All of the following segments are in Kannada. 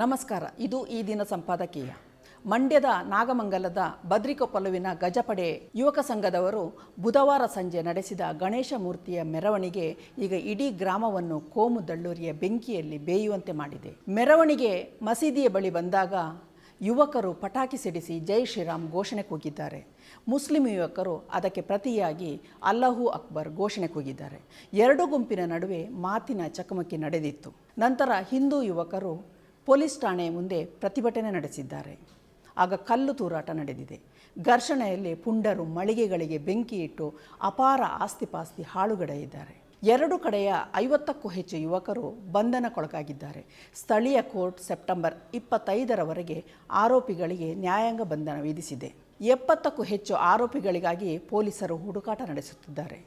ನಮಸ್ಕಾರ, ಇದು ಈ ದಿನ ಸಂಪಾದಕೀಯ. ಮಂಡ್ಯದ ನಾಗಮಂಗಲದ ಬದ್ರಿಕೊಪ್ಪಲುವಿನ ಗಜಪಡೆ ಯುವಕ ಸಂಘದವರು ಬುಧವಾರ ಸಂಜೆ ನಡೆಸಿದ ಗಣೇಶ ಮೂರ್ತಿಯ ಮೆರವಣಿಗೆ ಈಗ ಇಡೀ ಗ್ರಾಮವನ್ನು ಕೋಮು ದಳ್ಳೂರಿಯ ಬೆಂಕಿಯಲ್ಲಿ ಬೇಯುವಂತೆ ಮಾಡಿದೆ. ಮೆರವಣಿಗೆ ಮಸೀದಿಯ ಬಳಿ ಬಂದಾಗ ಯುವಕರು ಪಟಾಕಿ ಸಿಡಿಸಿ ಜೈ ಶ್ರೀರಾಮ್ ಘೋಷಣೆ ಕೂಗಿದ್ದಾರೆ. ಮುಸ್ಲಿಂ ಯುವಕರು ಅದಕ್ಕೆ ಪ್ರತಿಯಾಗಿ ಅಲ್ಲಾಹು ಅಕ್ಬರ್ ಘೋಷಣೆ ಕೂಗಿದ್ದಾರೆ. ಎರಡು ಗುಂಪಿನ ನಡುವೆ ಮಾತಿನ ಚಕಮಕಿ ನಡೆದಿತ್ತು. ನಂತರ ಹಿಂದೂ ಯುವಕರು ಪೊಲೀಸ್ ಠಾಣೆಯ ಮುಂದೆ ಪ್ರತಿಭಟನೆ ನಡೆಸಿದ್ದಾರೆ. ಆಗ ಕಲ್ಲು ತೂರಾಟ ನಡೆದಿದೆ. ಘರ್ಷಣೆಯಲ್ಲಿ ಪುಂಡರು ಮಳಿಗೆಗಳಿಗೆ ಬೆಂಕಿ ಇಟ್ಟು ಅಪಾರ ಆಸ್ತಿಪಾಸ್ತಿ ಹಾಳುಗಡೆಯಿದ್ದಾರೆ. ಎರಡು ಕಡೆಯ ಐವತ್ತಕ್ಕೂ ಹೆಚ್ಚು ಯುವಕರು ಬಂಧನಕ್ಕೊಳಗಾಗಿದ್ದಾರೆ. ಸ್ಥಳೀಯ ಕೋರ್ಟ್ ಸೆಪ್ಟೆಂಬರ್ ಇಪ್ಪತ್ತೈದರವರೆಗೆ ಆರೋಪಿಗಳಿಗೆ ನ್ಯಾಯಾಂಗ ಬಂಧನ ವಿಧಿಸಿದೆ. ಎಪ್ಪತ್ತಕ್ಕೂ ಹೆಚ್ಚು ಆರೋಪಿಗಳಿಗಾಗಿ ಪೊಲೀಸರು ಹುಡುಕಾಟ ನಡೆಸುತ್ತಿದ್ದಾರೆ.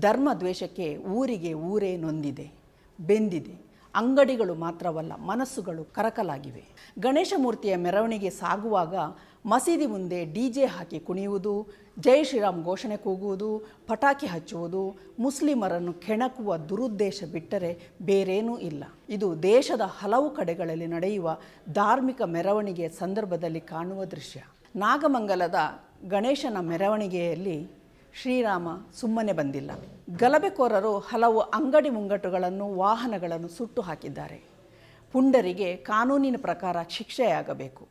ಧರ್ಮ ದ್ವೇಷಕ್ಕೆ ಊರಿಗೆ ಊರೇ ನೊಂದಿದೆ. ಬೆಂದಿದೆ. ಅಂಗಡಿಗಳು ಮಾತ್ರವಲ್ಲ, ಮನಸ್ಸುಗಳು ಕರಕಲಾಗಿವೆ. ಗಣೇಶ ಮೂರ್ತಿಯ ಮೆರವಣಿಗೆ ಸಾಗುವಾಗ ಮಸೀದಿ ಮುಂದೆ ಡಿ ಜೆ ಹಾಕಿ ಕುಣಿಯುವುದು, ಜೈ ಶ್ರೀರಾಮ್ ಘೋಷಣೆ ಕೂಗುವುದು, ಪಟಾಕಿ ಹಚ್ಚುವುದು, ಮುಸ್ಲಿಮರನ್ನು ಕೆಣಕುವ ದುರುದ್ದೇಶ ಬಿಟ್ಟರೆ ಬೇರೇನೂ ಇಲ್ಲ. ಇದು ದೇಶದ ಹಲವು ಕಡೆಗಳಲ್ಲಿ ನಡೆಯುವ ಧಾರ್ಮಿಕ ಮೆರವಣಿಗೆ ಸಂದರ್ಭದಲ್ಲಿ ಕಾಣುವ ದೃಶ್ಯ. ನಾಗಮಂಗಲದ ಗಣೇಶನ ಮೆರವಣಿಗೆಯಲ್ಲಿ ಶ್ರೀರಾಮ ಸುಮ್ಮನೆ ಬಂದಿಲ್ಲ. ಗಲಭೆಕೋರರು ಹಲವು ಅಂಗಡಿ ಮುಂಗಟ್ಟುಗಳನ್ನು, ವಾಹನಗಳನ್ನು ಸುಟ್ಟು ಹಾಕಿದ್ದಾರೆ. ಪುಂಡರಿಗೆ ಕಾನೂನಿನ ಪ್ರಕಾರ ಶಿಕ್ಷೆಯಾಗಬೇಕು.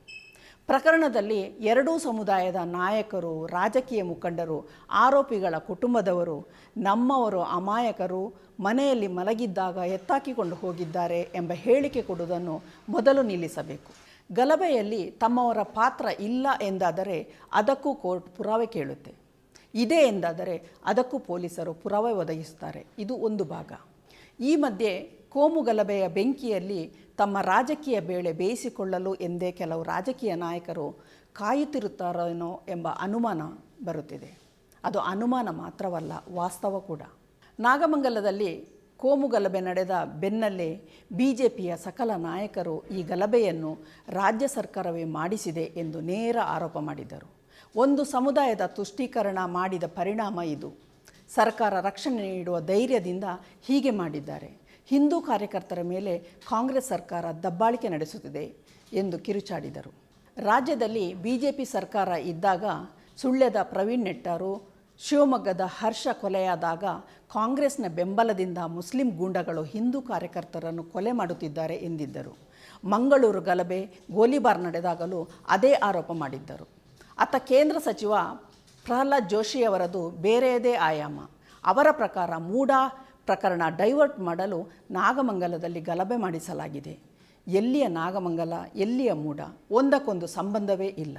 ಪ್ರಕರಣದಲ್ಲಿ ಎರಡೂ ಸಮುದಾಯದ ನಾಯಕರು, ರಾಜಕೀಯ ಮುಖಂಡರು, ಆರೋಪಿಗಳ ಕುಟುಂಬದವರು, ನಮ್ಮವರು ಅಮಾಯಕರು ಮನೆಯಲ್ಲಿ ಮಲಗಿದ್ದಾಗ ಎತ್ತಾಕಿಕೊಂಡು ಹೋಗಿದ್ದಾರೆ ಎಂಬ ಹೇಳಿಕೆ ಕೊಡುವುದನ್ನು ಮೊದಲು ನಿಲ್ಲಿಸಬೇಕು. ಗಲಭೆಯಲ್ಲಿ ತಮ್ಮವರ ಪಾತ್ರ ಇಲ್ಲ ಎಂದಾದರೆ ಅದಕ್ಕೂ ಕೋರ್ಟ್ ಪುರಾವೆ ಕೇಳುತ್ತೆ. ಇದೆ ಎಂದಾದರೆ ಅದಕ್ಕೂ ಪೊಲೀಸರು ಪುರಾವೆ ಒದಗಿಸುತ್ತಾರೆ. ಇದು ಒಂದು ಭಾಗ. ಈ ಮಧ್ಯೆ ಕೋಮು ಗಲಭೆಯ ಬೆಂಕಿಯಲ್ಲಿ ತಮ್ಮ ರಾಜಕೀಯ ಬೇಳೆ ಬೇಯಿಸಿಕೊಳ್ಳಲು ಎಂದೇ ಕೆಲವು ರಾಜಕೀಯ ನಾಯಕರು ಕಾಯುತ್ತಿರುತ್ತಾರೇನೋ ಎಂಬ ಅನುಮಾನ ಬರುತ್ತಿದೆ. ಅದು ಅನುಮಾನ ಮಾತ್ರವಲ್ಲ, ವಾಸ್ತವ ಕೂಡ. ನಾಗಮಂಗಲದಲ್ಲಿ ಕೋಮು ಗಲಭೆ ನಡೆದ ಬೆನ್ನಲ್ಲೇ ಬಿ ಜೆ ಸಕಲ ನಾಯಕರು ಈ ಗಲಭೆಯನ್ನು ರಾಜ್ಯ ಸರ್ಕಾರವೇ ಮಾಡಿಸಿದೆ ಎಂದು ನೇರ ಆರೋಪ ಮಾಡಿದರು ಒಂದು ಸಮುದಾಯದ ತುಷ್ಟೀಕರಣ ಮಾಡಿದ ಪರಿಣಾಮ ಇದು. ಸರ್ಕಾರ ರಕ್ಷಣೆ ನೀಡುವ ಧೈರ್ಯದಿಂದ ಹೀಗೆ ಮಾಡಿದ್ದಾರೆ. ಹಿಂದೂ ಕಾರ್ಯಕರ್ತರ ಮೇಲೆ ಕಾಂಗ್ರೆಸ್ ಸರ್ಕಾರ ದಬ್ಬಾಳಿಕೆ ನಡೆಸುತ್ತಿದೆ ಎಂದು ಕಿರುಚಾಡಿದರು. ರಾಜ್ಯದಲ್ಲಿ ಬಿಜೆಪಿ ಸರ್ಕಾರ ಇದ್ದಾಗ ಸುಳ್ಯದ ಪ್ರವೀಣ್ ನೆಟ್ಟಾರು, ಶಿವಮೊಗ್ಗದ ಹರ್ಷ ಕೊಲೆಯಾದಾಗ ಕಾಂಗ್ರೆಸ್ನ ಬೆಂಬಲದಿಂದ ಮುಸ್ಲಿಂ ಗೂಂಡಗಳು ಹಿಂದೂ ಕಾರ್ಯಕರ್ತರನ್ನು ಕೊಲೆ ಮಾಡುತ್ತಿದ್ದಾರೆ ಎಂದಿದ್ದರು. ಮಂಗಳೂರು ಗಲಭೆ, ಗೋಲಿಬಾರ್ ನಡೆದಾಗಲೂ ಅದೇ ಆರೋಪ ಮಾಡಿದ್ದರು. ಅತ್ತ ಕೇಂದ್ರ ಸಚಿವ ಪ್ರಹ್ಲಾದ್ ಜೋಶಿಯವರದು ಬೇರೆಯದೇ ಆಯಾಮ. ಅವರ ಪ್ರಕಾರ ಮೂಡ ಪ್ರಕರಣ ಡೈವರ್ಟ್ ಮಾಡಲು ನಾಗಮಂಗಲದಲ್ಲಿ ಗಲಭೆ ಮಾಡಿಸಲಾಗಿದೆ. ಎಲ್ಲಿಯ ನಾಗಮಂಗಲ, ಎಲ್ಲಿಯ ಮೂಡ? ಒಂದಕ್ಕೊಂದು ಸಂಬಂಧವೇ ಇಲ್ಲ.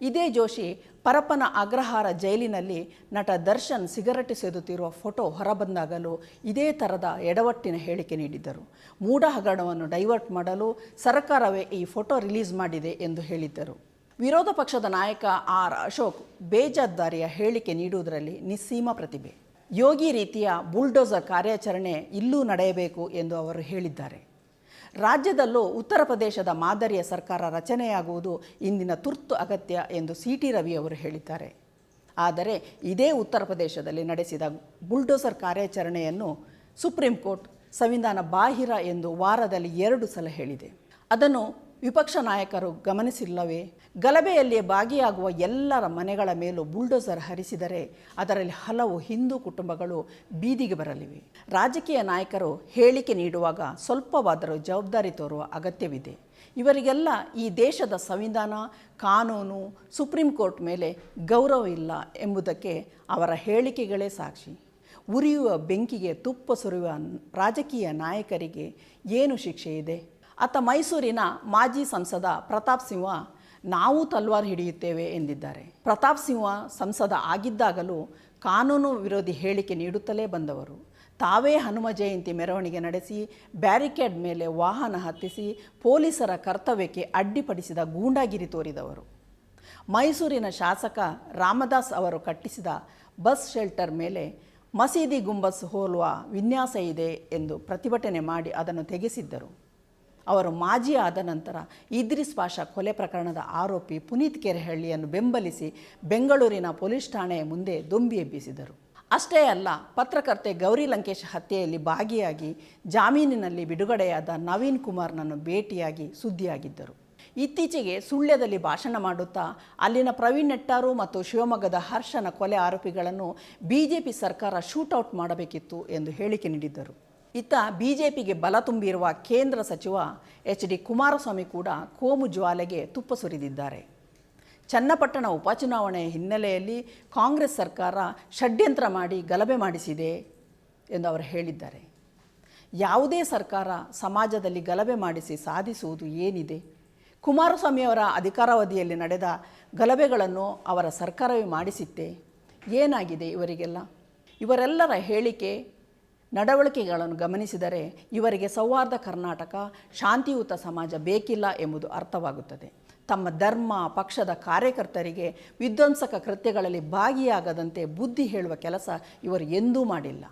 ಇದೇ ಜೋಶಿ ಪರಪನ ಅಗ್ರಹಾರ ಜೈಲಿನಲ್ಲಿ ನಟ ದರ್ಶನ್ ಸಿಗರೆಟ್ ಸೇದುತ್ತಿರುವ ಫೋಟೋ ಹೊರಬಂದಾಗಲೂ ಇದೇ ಥರದ ಎಡವಟ್ಟಿನ ಹೇಳಿಕೆ ನೀಡಿದ್ದರು. ಮೂಡ ಹಗರಣವನ್ನು ಡೈವರ್ಟ್ ಮಾಡಲು ಸರ್ಕಾರವೇ ಈ ಫೋಟೋ ರಿಲೀಸ್ ಮಾಡಿದೆ ಎಂದು ಹೇಳಿದ್ದರು. ವಿರೋಧ ಪಕ್ಷದ ನಾಯಕ ಆರ್ ಅಶೋಕ್ ಬೇಜವಾಬ್ದಾರಿಯ ಹೇಳಿಕೆ ನೀಡುವುದರಲ್ಲಿ ನಿಸ್ಸೀಮ ಪ್ರತಿಭೆ. ಯೋಗಿ ರೀತಿಯ ಬುಲ್ಡೋಸರ್ ಕಾರ್ಯಾಚರಣೆ ಇಲ್ಲೂ ನಡೆಯಬೇಕು ಎಂದು ಅವರು ಹೇಳಿದ್ದಾರೆ. ರಾಜ್ಯದಲ್ಲೂ ಉತ್ತರ ಪ್ರದೇಶದ ಮಾದರಿಯ ಸರ್ಕಾರ ರಚನೆಯಾಗುವುದು ಇಂದಿನ ತುರ್ತು ಅಗತ್ಯ ಎಂದು ಸಿ ಟಿ ರವಿ ಅವರು ಹೇಳಿದ್ದಾರೆ. ಆದರೆ ಇದೇ ಉತ್ತರ ಪ್ರದೇಶದಲ್ಲಿ ನಡೆಸಿದ ಬುಲ್ಡೋಸರ್ ಕಾರ್ಯಾಚರಣೆಯನ್ನು ಸುಪ್ರೀಂ ಕೋರ್ಟ್ ಸಂವಿಧಾನ ಬಾಹಿರ ಎಂದು ವಾರದಲ್ಲಿ ಎರಡು ಸಲ ಹೇಳಿದೆ. ಅದನ್ನು ವಿಪಕ್ಷ ನಾಯಕರು ಗಮನಿಸಿಲ್ಲವೇ? ಗಲಭೆಯಲ್ಲಿ ಭಾಗಿಯಾಗುವ ಎಲ್ಲರ ಮನೆಗಳ ಮೇಲೂ ಬುಲ್ಡೋಸರ್ ಹರಿಸಿದರೆ ಅದರಲ್ಲಿ ಹಲವು ಹಿಂದೂ ಕುಟುಂಬಗಳು ಬೀದಿಗೆ ಬರಲಿವೆ. ರಾಜಕೀಯ ನಾಯಕರು ಹೇಳಿಕೆ ನೀಡುವಾಗ ಸ್ವಲ್ಪವಾದರೂ ಜವಾಬ್ದಾರಿ ತೋರುವ ಅಗತ್ಯವಿದೆ. ಇವರಿಗೆಲ್ಲ ಈ ದೇಶದ ಸಂವಿಧಾನ, ಕಾನೂನು, ಸುಪ್ರೀಂ ಕೋರ್ಟ್ ಮೇಲೆ ಗೌರವ ಇಲ್ಲ ಎಂಬುದಕ್ಕೆ ಅವರ ಹೇಳಿಕೆಗಳೇ ಸಾಕ್ಷಿ. ಉರಿಯುವ ಬೆಂಕಿಗೆ ತುಪ್ಪ ಸುರಿಯುವ ರಾಜಕೀಯ ನಾಯಕರಿಗೆ ಏನು ಶಿಕ್ಷೆ ಇದೆ ಅತ್ತ ಮೈಸೂರಿನ ಮಾಜಿ ಸಂಸದ ಪ್ರತಾಪ್ ಸಿಂಹ ನಾವು ತಲ್ವಾರ್ ಹಿಡಿಯುತ್ತೇವೆ ಎಂದಿದ್ದಾರೆ. ಪ್ರತಾಪ್ ಸಿಂಹ ಸಂಸದ ಆಗಿದ್ದಾಗಲೂ ಕಾನೂನು ವಿರೋಧಿ ಹೇಳಿಕೆ ನೀಡುತ್ತಲೇ ಬಂದವರು. ತಾವೇ ಹನುಮ ಜಯಂತಿ ಮೆರವಣಿಗೆ ನಡೆಸಿ, ಬ್ಯಾರಿಕೇಡ್ ಮೇಲೆ ವಾಹನ ಹತ್ತಿಸಿ, ಪೊಲೀಸರ ಕರ್ತವ್ಯಕ್ಕೆ ಅಡ್ಡಿಪಡಿಸಿದ ಗೂಂಡಾಗಿರಿ ತೋರಿದವರು. ಮೈಸೂರಿನ ಶಾಸಕ ರಾಮದಾಸ್ ಅವರು ಕಟ್ಟಿಸಿದ ಬಸ್ ಶೆಲ್ಟರ್ ಮೇಲೆ ಮಸೀದಿ ಗುಂಬಸ್ ಹೋಲುವ ವಿನ್ಯಾಸ ಇದೆ ಎಂದು ಪ್ರತಿಭಟನೆ ಮಾಡಿ ಅದನ್ನು ತೆಗೆಸಿದ್ದರು. ಅವರು ಮಾಜಿ ಆದ ನಂತರ ಇದ್ರಿಸ್ ಪಾಷಾ ಕೊಲೆ ಪ್ರಕರಣದ ಆರೋಪಿ ಪುನೀತ್ ಕೆರೆಹಳ್ಳಿಯನ್ನು ಬೆಂಬಲಿಸಿ ಬೆಂಗಳೂರಿನ ಪೊಲೀಸ್ ಠಾಣೆಯ ಮುಂದೆ ದೊಂಬಿ ಎಬ್ಬಿಸಿದರು. ಅಷ್ಟೇ ಅಲ್ಲ, ಪತ್ರಕರ್ತೆ ಗೌರಿ ಲಂಕೇಶ್ ಹತ್ಯೆಯಲ್ಲಿ ಭಾಗಿಯಾಗಿ ಜಾಮೀನಿನಲ್ಲಿ ಬಿಡುಗಡೆಯಾದ ನವೀನ್ ಕುಮಾರ್ನನ್ನು ಭೇಟಿಯಾಗಿ ಸುದ್ದಿಯಾಗಿದ್ದರು. ಇತ್ತೀಚೆಗೆ ಸುಳ್ಯದಲ್ಲಿ ಭಾಷಣ ಮಾಡುತ್ತಾ, ಅಲ್ಲಿನ ಪ್ರವೀಣ್ ನೆಟ್ಟಾರು ಮತ್ತು ಶಿವಮೊಗ್ಗದ ಹರ್ಷನ ಕೊಲೆ ಆರೋಪಿಗಳನ್ನು ಬಿಜೆಪಿ ಸರ್ಕಾರ ಶೂಟೌಟ್ ಮಾಡಬೇಕಿತ್ತು ಎಂದು ಹೇಳಿಕೆ ನೀಡಿದ್ದರು. ಇತ್ತ ಬಿಜೆಪಿಗೆ ಬಲ ತುಂಬಿರುವ ಕೇಂದ್ರ ಸಚಿವ ಎಚ್ ಡಿ ಕುಮಾರಸ್ವಾಮಿ ಕೂಡ ಕೋಮು ಜ್ವಾಲೆಗೆ ತುಪ್ಪ ಸುರಿದಿದ್ದಾರೆ. ಚನ್ನಪಟ್ಟಣ ಉಪಚುನಾವಣೆಯ ಹಿನ್ನೆಲೆಯಲ್ಲಿ ಕಾಂಗ್ರೆಸ್ ಸರ್ಕಾರ ಷಡ್ಯಂತ್ರ ಮಾಡಿ ಗಲಭೆ ಮಾಡಿಸಿದೆ ಎಂದು ಅವರು ಹೇಳಿದ್ದಾರೆ. ಯಾವುದೇ ಸರ್ಕಾರ ಸಮಾಜದಲ್ಲಿ ಗಲಭೆ ಮಾಡಿಸಿ ಸಾಧಿಸುವುದು ಏನಿದೆ? ಕುಮಾರಸ್ವಾಮಿಯವರ ಅಧಿಕಾರಾವಧಿಯಲ್ಲಿ ನಡೆದ ಗಲಭೆಗಳನ್ನು ಅವರ ಸರ್ಕಾರವೇ ಮಾಡಿಸಿತ್ತೆ. ಏನಾಗಿದೆ ಇವರಿಗೆಲ್ಲ? ಇವರೆಲ್ಲರ ಹೇಳಿಕೆ ನಡವಳಿಕೆಗಳನ್ನು ಗಮನಿಸಿದರೆ ಇವರಿಗೆ ಸೌಹಾರ್ದ ಕರ್ನಾಟಕ, ಶಾಂತಿಯುತ ಸಮಾಜ ಬೇಕಿಲ್ಲ ಎಂಬುದು ಅರ್ಥವಾಗುತ್ತದೆ. ತಮ್ಮ ಧರ್ಮ, ಪಕ್ಷದ ಕಾರ್ಯಕರ್ತರಿಗೆ ವಿಧ್ವಂಸಕ ಕೃತ್ಯಗಳಲ್ಲಿ ಭಾಗಿಯಾಗದಂತೆ ಬುದ್ಧಿ ಹೇಳುವ ಕೆಲಸ ಇವರು ಎಂದೂ ಮಾಡಿಲ್ಲ.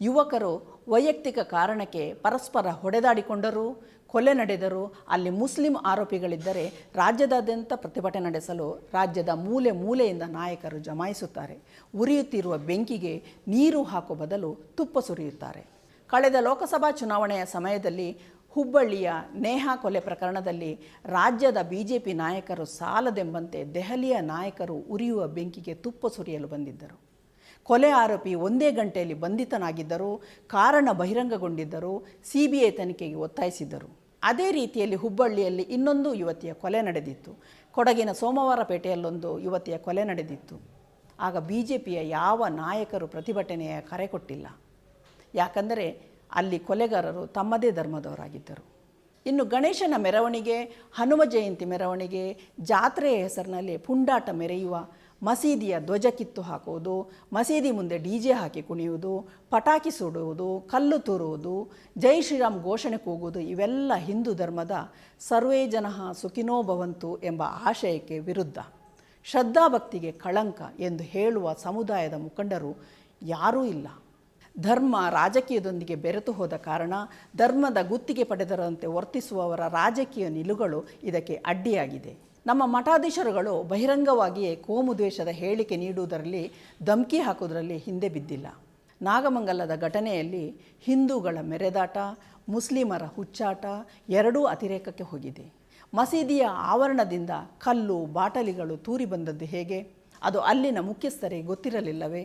ಯುವಕರು ವೈಯಕ್ತಿಕ ಕಾರಣಕ್ಕೆ ಪರಸ್ಪರ ಹೊಡೆದಾಡಿಕೊಂಡರೂ ಕೊಲೆ ನಡೆದರೂ ಅಲ್ಲಿ ಮುಸ್ಲಿಂ ಆರೋಪಿಗಳಿದ್ದರೆ ರಾಜ್ಯದಾದ್ಯಂತ ಪ್ರತಿಭಟನೆ ನಡೆಸಲು ರಾಜ್ಯದ ಮೂಲೆ ಮೂಲೆಯಿಂದ ನಾಯಕರು ಜಮಾಯಿಸುತ್ತಾರೆ. ಉರಿಯುತ್ತಿರುವ ಬೆಂಕಿಗೆ ನೀರು ಹಾಕುವ ಬದಲು ತುಪ್ಪ ಸುರಿಯುತ್ತಾರೆ. ಕಳೆದ ಲೋಕಸಭಾ ಚುನಾವಣೆಯ ಸಮಯದಲ್ಲಿ ಹುಬ್ಬಳ್ಳಿಯ ನೇಹಾ ಕೊಲೆ ಪ್ರಕರಣದಲ್ಲಿ ರಾಜ್ಯದ ಬಿಜೆಪಿ ನಾಯಕರು ಸಾಲದೆಂಬಂತೆ ದೆಹಲಿಯ ನಾಯಕರು ಉರಿಯುವ ಬೆಂಕಿಗೆ ತುಪ್ಪ ಸುರಿಯಲು ಬಂದಿದ್ದರು. ಕೊಲೆ ಆರೋಪಿ ಒಂದೇ ಗಂಟೆಯಲ್ಲಿ ಬಂಧಿತನಾಗಿದ್ದರು ಕಾರಣ ಬಹಿರಂಗಗೊಂಡಿದ್ದರು ಸಿಬಿಐ ತನಿಖೆಗೆ ಒತ್ತಾಯಿಸಿದ್ದರು. ಅದೇ ರೀತಿಯಲ್ಲಿ ಹುಬ್ಬಳ್ಳಿಯಲ್ಲಿ ಇನ್ನೊಂದು ಯುವತಿಯ ಕೊಲೆ ನಡೆದಿತ್ತು. ಕೊಡಗಿನ ಸೋಮವಾರಪೇಟೆಯಲ್ಲೊಂದು ಯುವತಿಯ ಕೊಲೆ ನಡೆದಿತ್ತು. ಆಗ ಬಿ ಜೆ ಪಿಯ ಯಾವ ನಾಯಕರು ಪ್ರತಿಭಟನೆಯ ಕರೆ ಕೊಟ್ಟಿಲ್ಲ. ಯಾಕಂದರೆ ಅಲ್ಲಿ ಕೊಲೆಗಾರರು ತಮ್ಮದೇ ಧರ್ಮದವರಾಗಿದ್ದರು. ಇನ್ನು ಗಣೇಶನ ಮೆರವಣಿಗೆ, ಹನುಮ ಜಯಂತಿ ಮೆರವಣಿಗೆ, ಜಾತ್ರೆಯ ಹೆಸರಿನಲ್ಲಿ ಪುಂಡಾಟ ಮೆರೆಯುವ ಮಸೀದಿಯ ಧ್ವಜ ಕಿತ್ತು ಹಾಕುವುದು, ಮಸೀದಿ ಮುಂದೆ ಡಿ ಜೆ ಹಾಕಿ ಕುಣಿಯುವುದು, ಪಟಾಕಿ ಸುಡುವುದು, ಕಲ್ಲು ತೂರುವುದು, ಜೈ ಶ್ರೀರಾಮ್ ಘೋಷಣೆ ಕೂಗುವುದು, ಇವೆಲ್ಲ ಹಿಂದೂ ಧರ್ಮದ ಸರ್ವೇ ಜನಃ ಸುಖಿನೋ ಭವಂತು ಎಂಬ ಆಶಯಕ್ಕೆ ವಿರುದ್ಧ. ಶ್ರದ್ಧಾಭಕ್ತಿಗೆ ಕಳಂಕ ಎಂದು ಹೇಳುವ ಸಮುದಾಯದ ಮುಖಂಡರು ಯಾರೂ ಇಲ್ಲ. ಧರ್ಮ ರಾಜಕೀಯದೊಂದಿಗೆ ಬೆರೆತು ಹೋದ ಕಾರಣ ಧರ್ಮದ ಗುತ್ತಿಗೆ ಪಡೆದರಂತೆ ವರ್ತಿಸುವವರ ರಾಜಕೀಯ ನಿಲುಗಳು ಇದಕ್ಕೆ ಅಡ್ಡಿಯಾಗಿದೆ. ನಮ್ಮ ಮಠಾಧೀಶರುಗಳು ಬಹಿರಂಗವಾಗಿಯೇ ಕೋಮು ದ್ವೇಷದ ಹೇಳಿಕೆ ನೀಡುವುದರಲ್ಲಿ ಧಮ್ಕಿ ಹಾಕುವುದರಲ್ಲಿ ಹಿಂದೆ ಬಿದ್ದಿಲ್ಲ. ನಾಗಮಂಗಲದ ಘಟನೆಯಲ್ಲಿ ಹಿಂದೂಗಳ ಮೆರೆದಾಟ, ಮುಸ್ಲಿಮರ ಹುಚ್ಚಾಟ ಎರಡೂ ಅತಿರೇಕಕ್ಕೆ ಹೋಗಿದೆ. ಮಸೀದಿಯ ಆವರಣದಿಂದ ಕಲ್ಲು, ಬಾಟಲಿಗಳು ತೂರಿ ಬಂದದ್ದು ಹೇಗೆ? ಅದು ಅಲ್ಲಿನ ಮುಖ್ಯಸ್ಥರಿಗೆ ಗೊತ್ತಿರಲಿಲ್ಲವೇ?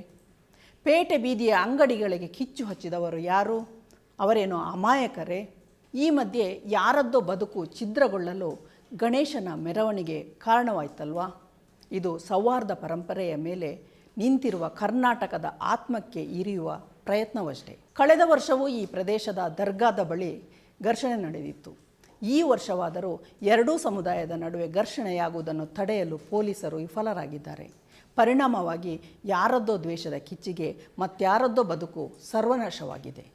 ಪೇಟೆ ಬೀದಿಯ ಅಂಗಡಿಗಳಿಗೆ ಕಿಚ್ಚು ಹಚ್ಚಿದವರು ಯಾರು? ಅವರೇನೋ ಅಮಾಯಕರೇ? ಈ ಮಧ್ಯೆ ಯಾರದ್ದೋ ಬದುಕು ಛಿದ್ರಗೊಳ್ಳಲು ಗಣೇಶನ ಮೆರವಣಿಗೆ ಕಾರಣವಾಯ್ತಲ್ವಾ? ಇದು ಸೌಹಾರ್ದ ಪರಂಪರೆಯ ಮೇಲೆ ನಿಂತಿರುವ ಕರ್ನಾಟಕದ ಆತ್ಮಕ್ಕೆ ಇರಿಯುವ ಪ್ರಯತ್ನವಷ್ಟೇ. ಕಳೆದ ವರ್ಷವೂ ಈ ಪ್ರದೇಶದ ದರ್ಗಾದ ಬಳಿ ಘರ್ಷಣೆ ನಡೆದಿತ್ತು. ಈ ವರ್ಷವಾದರೂ ಎರಡೂ ಸಮುದಾಯದ ನಡುವೆ ಘರ್ಷಣೆಯಾಗುವುದನ್ನು ತಡೆಯಲು ಪೊಲೀಸರು ವಿಫಲರಾಗಿದ್ದಾರೆ. ಪರಿಣಾಮವಾಗಿ ಯಾರದ್ದೋ ದ್ವೇಷದ ಕಿಚ್ಚಿಗೆ ಮತ್ಯಾರದ್ದೋ ಬದುಕು ಸರ್ವನಾಶವಾಗಿದೆ.